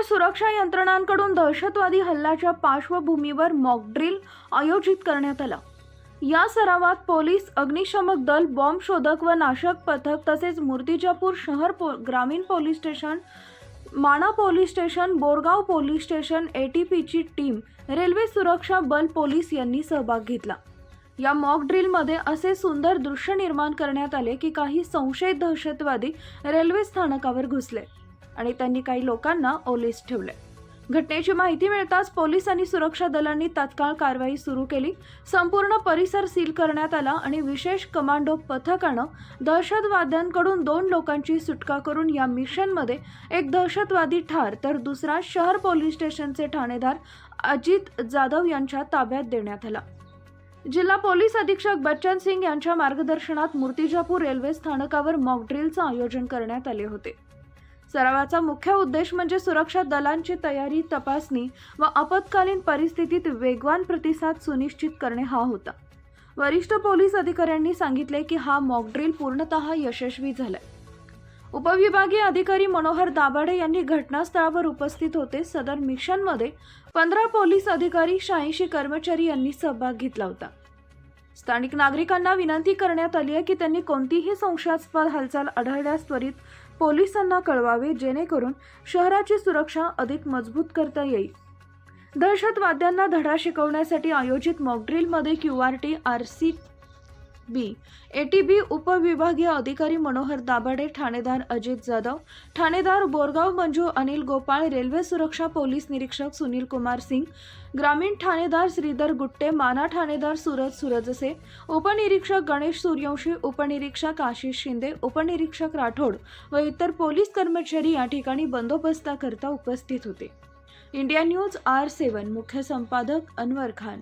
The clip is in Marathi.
स्थानकावर सुरक्षा यंत्रणांकडून दहशतवादी हल्ल्याच्या पार्श्वभूमीवर मॉकड्रिल आयोजित करण्यात आला. या सरावात पोलीस अग्निशमक दल बॉम्ब शोधक व नाशक पथक तसेच मूर्तिजापूर शहर पो ग्रामीण police station Mana police station Borgaon police station A T Peechi team railway सुरक्षा बल पोलीस यांनी सहभाग घेतला. या मॉक ड्रिलमध्ये असे सुंदर दृश्य निर्माण करण्यात आले की काही संशयित दहशतवादी रेल्वे स्थानकावर घुसले. आणि त्यांनी काही लोकांना ओलीस ठेवले. घटनेची माहिती मिळताच पोलीस आणि सुरक्षा दलांनी तत्काळ कारवाई सुरू केली. संपूर्ण परिसर सील करण्यात आला आणि विशेष कमांडो पथकानं दहशतवाद्यांकडून दोन लोकांची सुटका करून या मिशनमध्ये एक दहशतवादी ठार तर दुसरा शहर पोलीस स्टेशनचे ठाणेदार अजित जाधव यांच्या ताब्यात देण्यात आला. जिल्हा पोलीस अधीक्षक बच्चन सिंग यांच्या मार्गदर्शनात मूर्तिजापूर रेल्वे स्थानकावर मॉकड्रिलचं आयोजन करण्यात आले होते. सरावाचा मुख्य उद्देश म्हणजे सुरक्षा दलांची तयारी तपासणी व आपत्कालीन परिस्थितीत वेगवान प्रतिसाद सुनिश्चित करणे हा होता. वरिष्ठ पोलीस अधिकाऱ्यांनी सांगितले की हा मॉकड्रिल पूर्णतः यशस्वी झालाय. उपविभागीय अधिकारी मनोहर दाभाडे यांनी घटनास्थळावर उपस्थित होते. सदर मिशनमध्ये पंधरा पोलीस अधिकारी शहाऐंशी कर्मचारी यांनी सहभाग घेतला होता. स्थानिक नागरिकांना विनंती करण्यात आली आहे की त्यांनी कोणतीही संशयास्पद हालचाल आढळल्यास त्वरित पोलिसांना कळवावे जेणेकरून शहराची सुरक्षा अधिक मजबूत करता येईल. दहशतवाद्यांना धडा शिकवण्यासाठी आयोजित मॉकड्रिलमध्ये Q R T R C B. ATB उपविभागीय अधिकारी मनोहर दाभाडे ठाणेदार अजित जाधव ठाणेदार बोरगाव मंजू अनिल गोपाळ रेल्वे सुरक्षा पोलीस निरीक्षक सुनील कुमार सिंग ग्रामीण ठाणेदार श्रीधर गुट्टे माना ठाणेदार सूरज सुरजसे उपनिरीक्षक गणेश सूर्यवंशी उपनिरीक्षक आशिष शिंदे उपनिरीक्षक राठोड व इतर पोलीस कर्मचारी या ठिकाणी बंदोबस्ताकरता उपस्थित होते. इंडिया न्यूज आर सेवन मुख्य संपादक अनवर खान.